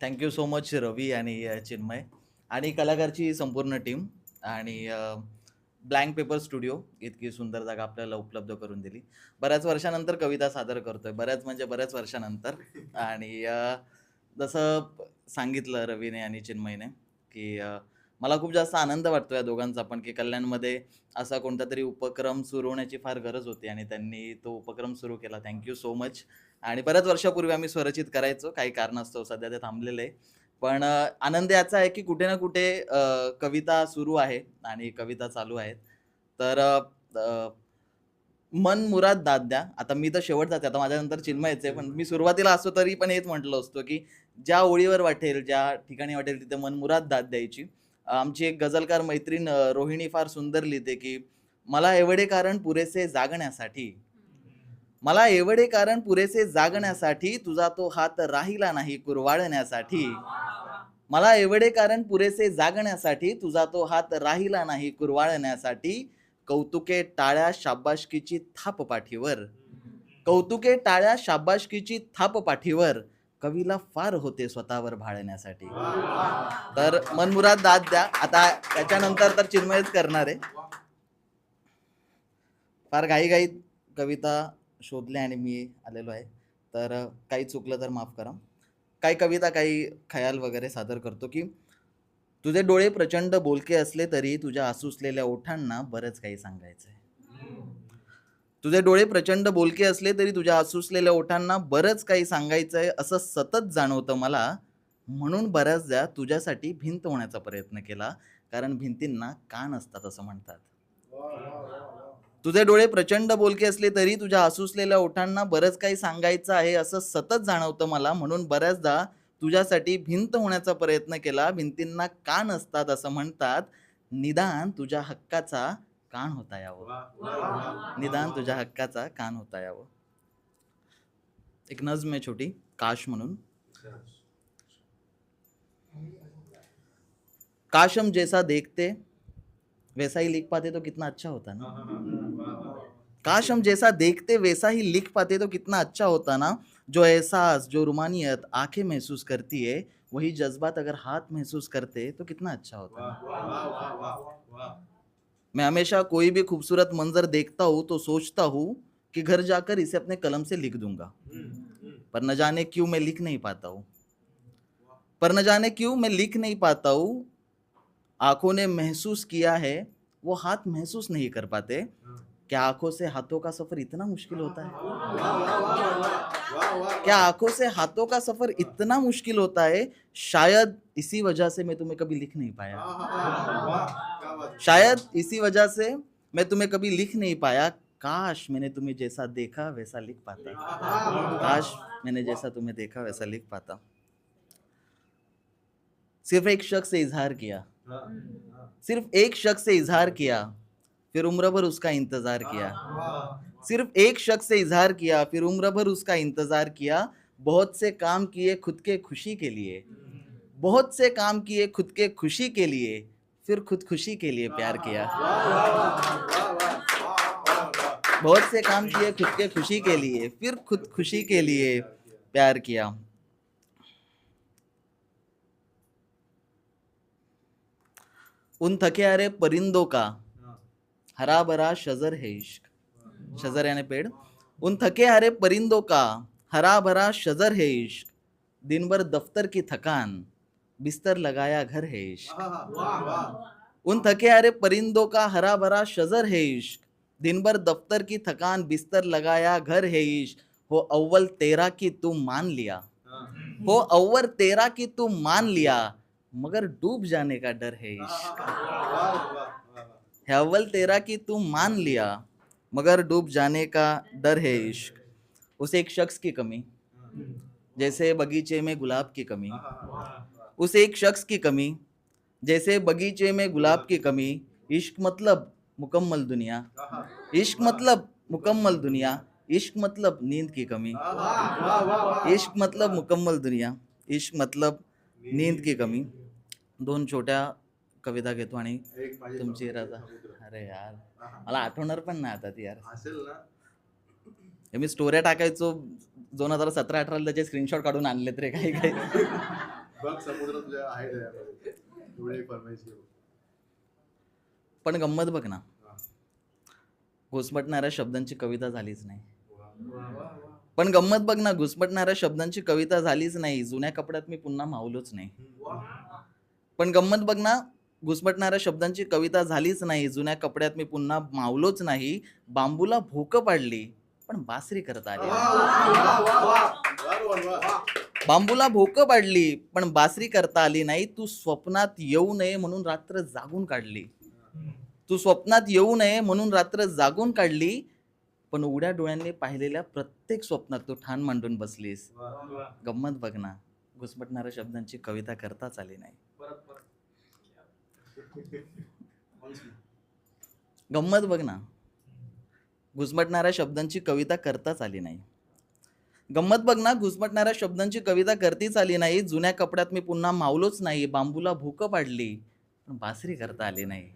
Thank you so much रवी आणि चिन्मय. आणि कलाकारची संपूर्ण टीम आणि ब्लँक पेपर स्टुडिओ इतकी सुंदर जागा आपल्याला उपलब्ध करून दिली. बऱ्याच वर्षानंतर कविता सादर करतोय बऱ्याच म्हणजे बऱ्याच वर्षानंतर. आणि जसं सांगितलं रवीने आणि चिन्मयने की मला खूप जास्त आनंद वाटतो या दोघांचा पण की कल्याणमध्ये असा कोणता तरी उपक्रम सुरू होण्याची फार गरज होती आणि त्यांनी तो उपक्रम सुरू केला. Thank you so much. आणि बऱ्याच वर्षापूर्वी आम्ही स्वरचित करायचो. काही कारणास्तव सध्या ते थांबलेलं आहे. पण आनंद याचा आहे की कुठे ना कुठे कविता सुरू आहे आणि कविता चालू आहेत. तर अ, मन मुराद दाद द्या. आता मी तर शेवट जाते आता माझ्यानंतर चिन्मयच आहे. पण मी सुरुवातीला असतो तरी पण हेच म्हटलं असतो की ज्या ओळीवर वाटेल ज्या ठिकाणी वाटेल तिथे मन मुराद दाद द्यायची. आमची एक गझलकार मैत्रीण अ, रोहिणी फार सुंदर लिहिते की मला एवढे कारण पुरेसे जागण्यासाठी मला एवढे कारण पुरेसे जागण्यासाठी तुझा तो हात राहिला नाही कुरवाळण्यासाठी. मला एवढे कारण पुरेसे जागण्यासाठी तुझा तो हात राहिला नाही कुरवाळण्यासाठी कौतुके टाळ्या शाबाशकीची थाप पाठीवर. कौतुके टाळ्या शाबाशकीची थाप पाठीवर कवीला फार होते स्वतःवर भाळण्यासाठी. तर मनमुराद दाद द्या. आता त्याच्यानंतर तर चिन्मयच करणार आहे. फार घाईघाईत कविता शोधल्या आणि मी आलेलो आहे. तर काही चुकलं तर माफ करा. काही कविता काही खयाल वगैरे सादर करतो की तुझे डोळे प्रचंड बोलके असले तरी तुझ्या आसुसलेल्या ओठांना बरंच काही सांगायचं आहे तुझे डोळे प्रचंड बोलके असले तरी तुझ्या आसुसलेल्या ओठांना बरंच काही सांगायचं आहे असं सतत जाणवतं मला. म्हणून बऱ्याचदा तुझ्यासाठी भिंत होण्याचा प्रयत्न केला. कारण भिंतींना कान असतात असं म्हणतात. तुझे डोळे प्रचंड बोलके असले तरी तुझ्या आसुसलेल्या ओठांना बरंच काही सांगायचं आहे असं सतत जाणवतं मला. म्हणून बऱ्याचदा तुझ्यासाठी भिंत होण्याचा प्रयत्न केला. भिंतींना कान असतात असं म्हणतात. निदान तुझ्या हक्काचा कान होता यावं. निदान तुझ्या हक्काचा कान होता यावं. एक नजम आहे छोटी. काश म्हणून. काश हम जैसा देखते वैसा ही लिख पाते तो कितना अच्छा होता ना. काश हम जैसा देखते वैसा ही लिख पाते तो कितना अच्छा होता ना। जो एहसास जो रुमानियत आँखें महसूस करती है वही जज्बात अगर हाथ महसूस करते तो कितना अच्छा होता ना। मैं हमेशा कोई भी खूबसूरत मंजर देखता हूँ तो सोचता हूँ कि घर जाकर इसे अपने कलम से लिख दूँगा। पर न जाने क्यों मैं लिख नहीं पाता हूँ। पर न जाने क्यों मैं लिख नहीं पाता हूँ। आँखों ने महसूस किया है वो हाथ महसूस नहीं कर पाते। क्या आँखों से हाथों का सफ़र इतना मुश्किल होता है? क्या आँखों से हाथों का सफ़र इतना मुश्किल होता है? शायद इसी वजह से मैं तुम्हें कभी लिख नहीं पाया। शायद इसी वजह से मैं तुम्हें कभी लिख नहीं पाया। काश मैंने तुम्हें जैसा देखा, वैसा लिख पाता। काश मैंने जैसा तुम्हें देखा, वैसा लिख पाता। सिर्फ़ एक शख्स से इजहार किया। सिर्फ़ एक शख्स से इजहार किया। फिर उम्र भर उसका इंतज़ार किया। सिर्फ़ एक शख्स से इजहार किया फिर उम्र भर उसका इंतज़ार किया बहुत से काम किए खुद के खुशी के लिए। बहुत से काम किए खुद के खुशी के लिए फिर खुद खुशी के लिए प्यार किया। बहुत से काम किए खुद के खुशी के लिए फिर खुद खुशी के लिए प्यार किया। उन थके हारे परिंदों का हरा भरा शजर है इश्क। शजर यानी पेड़। उन थके हारे परिंदों का हरा भरा शजर है इश्क। दिन भर दफ्तर की थकान बिस्तर लगाया घर है इश्क। उन थके हारे परिंदों का हरा भरा शजर है इश्क। दिन भर दफ्तर की थकान बिस्तर लगाया घर है इश्क। हो अव्वल तेरा की तू मान लिया। हो। अव्वल तेरा की तू मान लिया। मगर डूब जाने का डर है इश्क। है अव्वल तेरा कि तू मान लिया, मगर डूब जाने का डर है इश्क। उस एक शख्स की कमी, जैसे बगीचे में गुलाब की कमी। उस एक शख्स की कमी, जैसे बगीचे में गुलाब की कमी। इश्क मतलब मुकम्मल दुनिया। इश्क मतलब मुकम्मल दुनिया। इश्क मतलब नींद की कमी। इश्क मतलब मुकम्मल दुनिया। इश्क मतलब नींद की कमी। दोन छोट्या कविता घेतो आणि तुमची रजा. अरे यार. मला आठवणार पण नाही आता ती यार. मी स्टोऱ्या टाकायचो दोन हजार सतरा अठराला त्याचे स्क्रीनशॉट काढून आणलेत रे काही काही. पण गंमत बघ ना. घुसमटणाऱ्या शब्दांची कविता झालीच नाही. पण गंमत बघ ना घुसमटणाऱ्या शब्दांची कविता झालीच नाही. जुन्या कपड्यात मी पुन्हा मावलोच नाही. पण गंमत बघ ना घुसमटणाऱ्या शब्दांची कविता झालीच नाही. जुन्या कपड्यात मी पुन्हा मावलोच नाही. बांबूला भोकं पाडली पण बासरी करता आली. बांबूला भोकं पाडली पण बासरी करता आली नाही. तू स्वप्नात येऊ नये म्हणून रात्र जागून काढली. तू स्वप्नात येऊ नये म्हणून रात्र जागून काढली पण उघड्या डोळ्यांनी पाहिलेल्या प्रत्येक स्वप्नात तू ठाण मांडून बसलीस. गंमत बघ ना घुसमटणाऱ्या शब्दांची कविता करताच आली नाही. गंमत बघ ना. घुसमटणाऱ्या शब्दांची कविता करताच आली नाही. गंमत बघ ना घुसमटणाऱ्या शब्दांची कविता करतीच आली नाही. जुन्या कपड्यात मी पुन्हा मावलोच नाही. बांबूला भूकं पाडली पण बासरी करता आली नाही.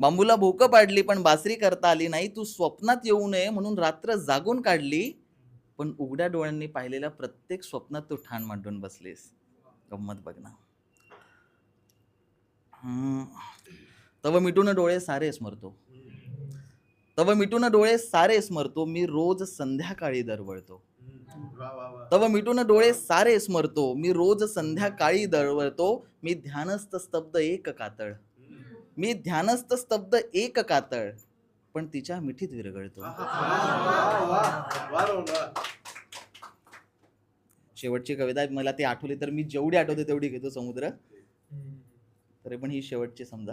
बांबूला भोकं पाडली पण बासरी करता आली नाही. तू स्वप्नात येऊ नये म्हणून रात्र जागून काढली पण उघड्या डोळ्यांनी पाहिलेल्या प्रत्येक स्वप्नात तू ठाण मांडून बसलीस. गंमत बघ ना. तव मिटून डोळे सारे स्मरतो. तव मिटून डोळे सारे स्मरतो मी रोज संध्याकाळी दरवळतो. तव मिटून डोळे सारे स्मरतो मी रोज संध्याकाळी दरवळतो मी ध्यानस्थ स्तब्ध एक कातळ. मी ध्यानस्थ स्तब्ध एक कातळ पण तिच्या मिठीत विरघळतो. शेवटची कविता आहे, मला ती आठवली तर मी जेवढी आठवते तेवढी घेतो समुद्र. तरी पण ही शेवटची समजा.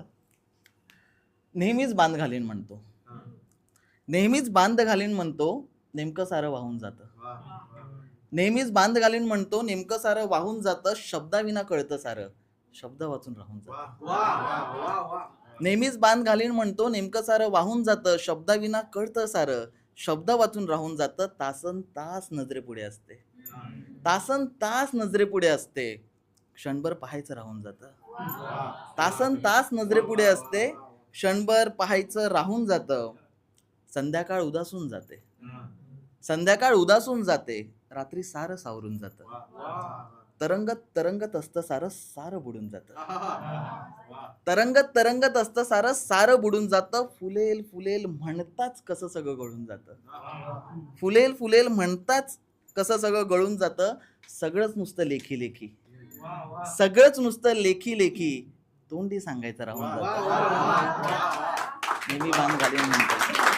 नेहमीच बांध घालीन म्हणतो. नेहमीच बांध घालीन म्हणतो नेमकं सारं वाहून जातं. नेहमीच बांध घालीन म्हणतो नेमकं सारं वाहून जातं शब्दाविना कळतं सारं. शब्द वाचून राहून जातं. नेहमीच बांध घालीन म्हणतो नेमकं सारं वाहून जातं शब्दाविना कळतं सारं. शब्द वाचून राहून जातं तासन तास नजरेपुढे असते. तासन तास नजरेपुढे असते. क्षणभर पाहायचं राहून जातं. तासन तास नजरेपुढे असते. क्षणभर पाहायचं राहून जातं. संध्याकाळ उदासून जाते. संध्याकाळ उदासून जाते. रात्री सारं सावरून जातं. तरंगत तरंगत असतं सारं सारं बुडून जातं. तरंगत तरंगत असतं सारं सारं बुडून जातं. फुलेल फुलेल म्हणताच कसं सगळं गळून जातं. फुलेल फुलेल म्हणताच कसं सगळं गळून जातं. सगळंच नुसतं लेखी लेखी. सगळंच नुसतं लेखी लेखी. तोंडी सांगायचं राहून. नेहमी बांध घालीन म्हणतो.